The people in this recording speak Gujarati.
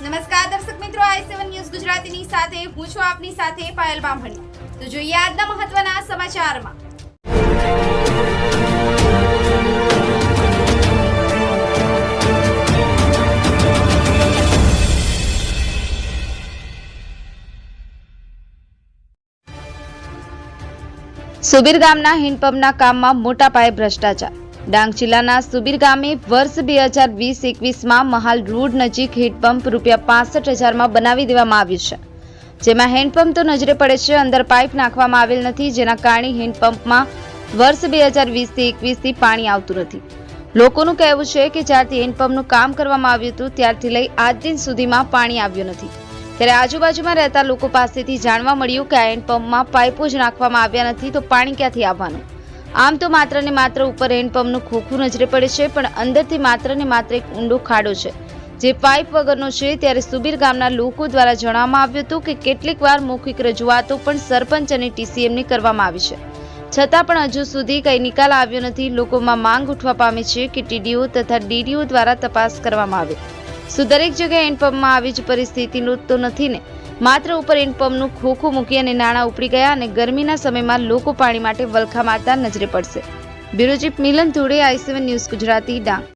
નમસ્કાર, દર્શક મિત્રો, આઈ સેવન ન્યૂઝ ગુજરાતીની સાથે, હું છું આપની સાથે પાયલ બામણી. તો જોઈએ આજના મહત્વના સમાચારમાં. સુબીર ગામના હિન્ડપંપના કામમાં મોટા પાયે ભ્રષ્ટાચાર. ડાંગ જિલ્લાના સુબીર ગામે વર્ષ બે હજાર વીસ એકવીસમાં મહાલ રોડ નજીક હેન્ડપંપ રૂપિયા પાસઠ હજારમાં બનાવી દેવામાં આવ્યું છે. જેમાં હેન્ડપંપ તો નજરે પડે છે, અંદર પાઇપ નાખવામાં આવેલ નથી, જેના કારણે હેન્ડપંપમાં વર્ષ બે હજાર વીસથી એકવીસથી પાણી આવતું નથી. લોકોનું કહેવું છે કે જ્યારથી હેન્ડપંપનું કામ કરવામાં આવ્યું હતું, ત્યારથી લઈ આજ દિન સુધીમાં પાણી આવ્યું નથી. ત્યારે આજુબાજુમાં રહેતા લોકો પાસેથી જાણવા મળ્યું કે આ હેન્ડપંપમાં પાઇપો જ નાખવામાં આવ્યા નથી, તો પાણી ક્યાંથી આવવાનું? આમ તો માત્ર ને માત્ર ઉપર હેન્ડપંપનું ખોખું નજરે પડે છે, પણ અંદરથી માત્ર ને માત્ર એક ઊંડો ખાડો છે. જે પાઇપ વગરનો છે, ત્યારે સુબીર ગામના લોકો દ્વારા જણાવવામાં આવ્યું હતું કે કેટલીક વાર મૌખિક રજૂઆતો પણ સરપંચ અને ટીસીએમની કરવામાં આવી છે. છતાં પણ હજુ સુધી કંઈ નિકાલ આવ્યો નથી. લોકોમાં માંગ ઉઠવા પામી છે કે ટીડીઓ તથા ડીડીઓ દ્વારા તપાસ કરવામાં આવે. શું દરેક જગ્યાએ હેન્ડપંપમાં આવી જ પરિસ્થિતિ તો નથી ને? માત્ર ઉપર હેન્ડપંપનું ખોખું મૂકી અને નાણાં ઉપડી ગયા અને ગરમીના સમયમાં લોકો પાણી માટે વલખા મારતા નજરે પડશે. Bureau Milan Dhole I seven news Gujarati, Dang.